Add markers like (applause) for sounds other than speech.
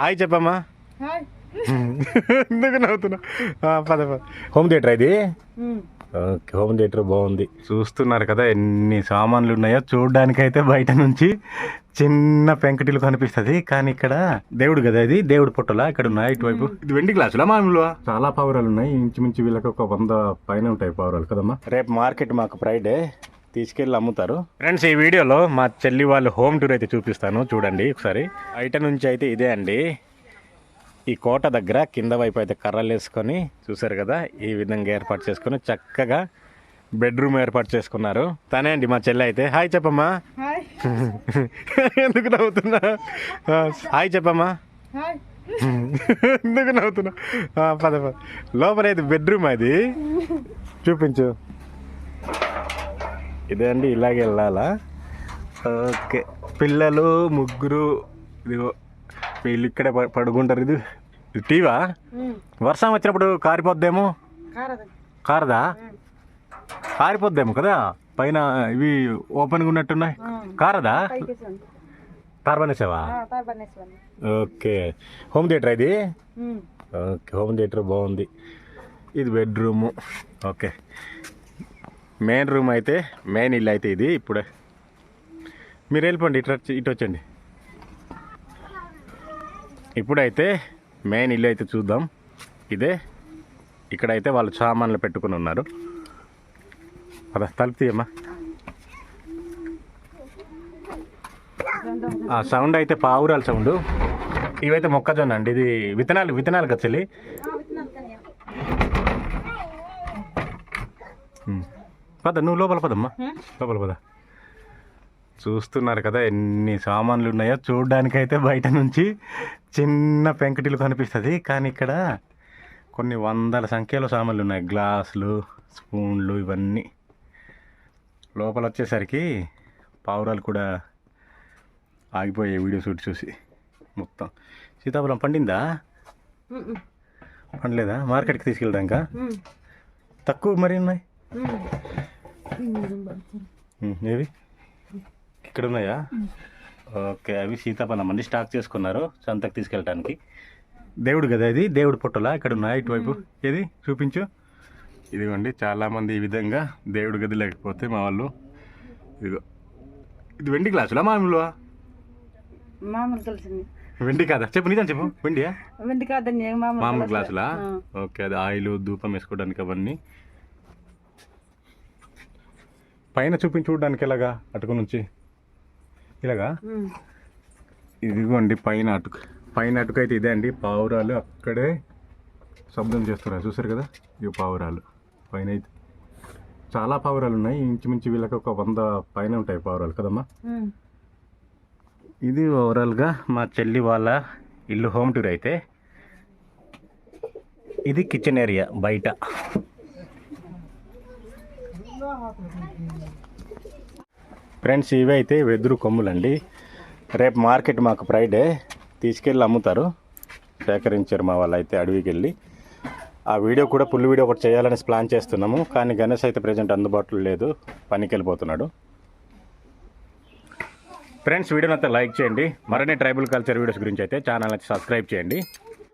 Hi చెప్పమ్మా. Hi. (laughs) ఎందుకు నవ్వుతున్నా? పద పద. హోమ్ థియేటర్ ఇది? ఓకే హోమ్ థియేటర్ బాగుంది. చూస్తున్నారు కదా ఎన్ని సామాన్లు ఉన్నాయో చూడడానికి అయితే బయట నుంచి చిన్న పెంకటిలు కనిపిస్తది. కానీ ఇక్కడ దేవుడు కదా ఇది? దేవుడు పుట్టలా ఇక్కడ ఉన్నాయి ఇటువైపు? ఇది వెండి గ్లాసులా మామూలుగా చాలా పావురాలు ఉన్నాయి. ఇంచుమించు వీళ్ళకి ఒక వంద పైన ఉంటాయి పావురాలు కదమ్మా? రేపు మార్కెట్ మాకు ఫ్రైడే తీసుకెళ్ళి అమ్ముతారు. ఫ్రెండ్స్ ఈ వీడియోలో మా చెల్లి వాళ్ళు హోమ్ టూర్ అయితే చూపిస్తాను. చూడండి ఒకసారి. బయట నుంచి అయితే ఇదే అండి. ఈ కోట దగ్గర కింద వైపు అయితే కర్రలు వేసుకొని చూసారు కదా ఈ విధంగా ఏర్పాటు చేసుకొని చక్కగా బెడ్రూమ్ ఏర్పాటు చేసుకున్నారు. తనే అండి మా చెల్లి అయితే. హాయ్ చెప్పమ్మా. హాయ్. (laughs) ఎందుకు నవ్వుతున్నా? హాయ్ చెప్పమ్మా. హాయ్. (laughs) ఎందుకు నవ్వుతున్నా? పద పద. లోపల అయితే బెడ్రూమ్ అది. చూపించు. ఇదే అండి ఇలాగే వెళ్ళాలా? ఓకే. పిల్లలు ముగ్గురు ఇదిగో వీళ్ళు ఇక్కడే పడుకుంటారు. ఇది ఇది టీవా వర్షం వచ్చినప్పుడు కారిపోద్దేమో? కారదు. కారిపోద్దేమో కదా? పైన ఇవి ఓపెన్గా ఉన్నట్టున్నాయి. కారదా? తార్బనేశ్వరి ఓకే. హోమ్ థియేటర్ ఇది? ఓకే. హోమ్ థియేటర్ బాగుంది. ఇది బెడ్రూము. ఓకే. మెయిన్ రూమ్ అయితే మెయిన్ ఇల్లు అయితే ఇది ఇప్పుడే. మీరు వెళ్ళిపోండి ఇటు వచ్చి- ఇటు వచ్చండి. ఇప్పుడైతే మెయిన్ ఇల్లు అయితే చూద్దాం. ఇదే ఇక్కడైతే వాళ్ళు సామాన్లు పెట్టుకుని ఉన్నారు. అదా తలుపు తీయమ్మా. ఆ సౌండ్ అయితే పావురాల సౌండ్ ఇవైతే మొక్కజొన్న అండి ఇది విత్తనాలు విత్తనాలు కదా చెల్లి ఉమ్. పద నువ్వు లోపల పదమ్మా. లోపల పద. చూస్తున్నారు కదా ఎన్ని సామాన్లు ఉన్నాయో చూడడానికి అయితే బయట నుంచి చిన్న పెంకటిలు కనిపిస్తుంది. కానీ ఇక్కడ కొన్ని వందల సంఖ్యలో సామాన్లు ఉన్నాయి. గ్లాసులు స్పూన్లు ఇవన్నీ. లోపల వచ్చేసరికి పావురాలు కూడా ఆగిపోయాయి వీడియో షూట్ చూసి. మొత్తం. సీతాఫలం పండిందా? పండలేదా? మార్కెట్కి తీసుకెళ్ళడాక తక్కువ మరి ఉన్నాయి? ఏవి? ఇక్కడ ఉన్నాయా ఓకే అవి సీతాఫలం అండి స్టాక్ చేసుకున్నారు సంతకు తీసుకెళ్ళటానికి. దేవుడు కదా ఇది? దేవుడు పుట్టలా ఇక్కడ ఉన్నాయా ఇటువైపు ఏది? చూపించు. ఇదిగోండి చాలామంది ఈ విధంగా దేవుడి గది లేకపోతే మా వాళ్ళు ఇదిగో. ఇది వెండి గ్లాసులా మామూలు తెలిసింది వెండి కాదా? చెప్పు నిజం చెప్పు. వెండియా? వెండి కాదండి మామూలు మామూలు గ్లాసులే. ఓకే అది ఆయిల్ ధూపం వేసుకోవడానికి అవన్నీ పైన చూపించి చూడడానికి ఎలాగా అటుకు నుంచి? ఇలాగా. ఇదిగోండి పైన అటుకు. పైన అటుకు అయితే ఇదే అండి. పావురాలు అక్కడే శబ్దం చేస్తున్నారు. చూసారు కదా? ఇవి పావురాలు. పైన అయితే చాలా పావురాలు ఉన్నాయి. ఇంచుమించు వీళ్ళకి ఒక వంద పైన ఉంటాయి పావురాలు కదమ్మా. ఇది ఓవరాల్గా మా చెల్లి వాళ్ళ ఇల్లు హోమ్ టూర్ అయితే. ఇది కిచెన్ ఏరియా బయట. ఫ్రెండ్స్ ఇవి అయితే వెదురు కొమ్ములండి. రేపు మార్కెట్ మాకు ఫ్రైడే. తీసుకెళ్ళి అమ్ముతారు. సేకరించారు మా వాళ్ళు అయితే అడవికి వెళ్ళి ఆ వీడియో కూడా ఫుల్ వీడియో ఒకటి చేయాలని ప్లాన్ చేస్తున్నాము. కానీ గణేష్ అయితే ప్రజెంట్ అందుబాటులో లేదు. పనికి వెళ్ళిపోతున్నాడు ఫ్రెండ్స్ వీడియోని అయితే లైక్ చేయండి. మరిన్ని ట్రైబల్ కల్చర్ వీడియోస్ గురించి అయితే ఛానల్ అయితే సబ్స్క్రైబ్ చేయండి.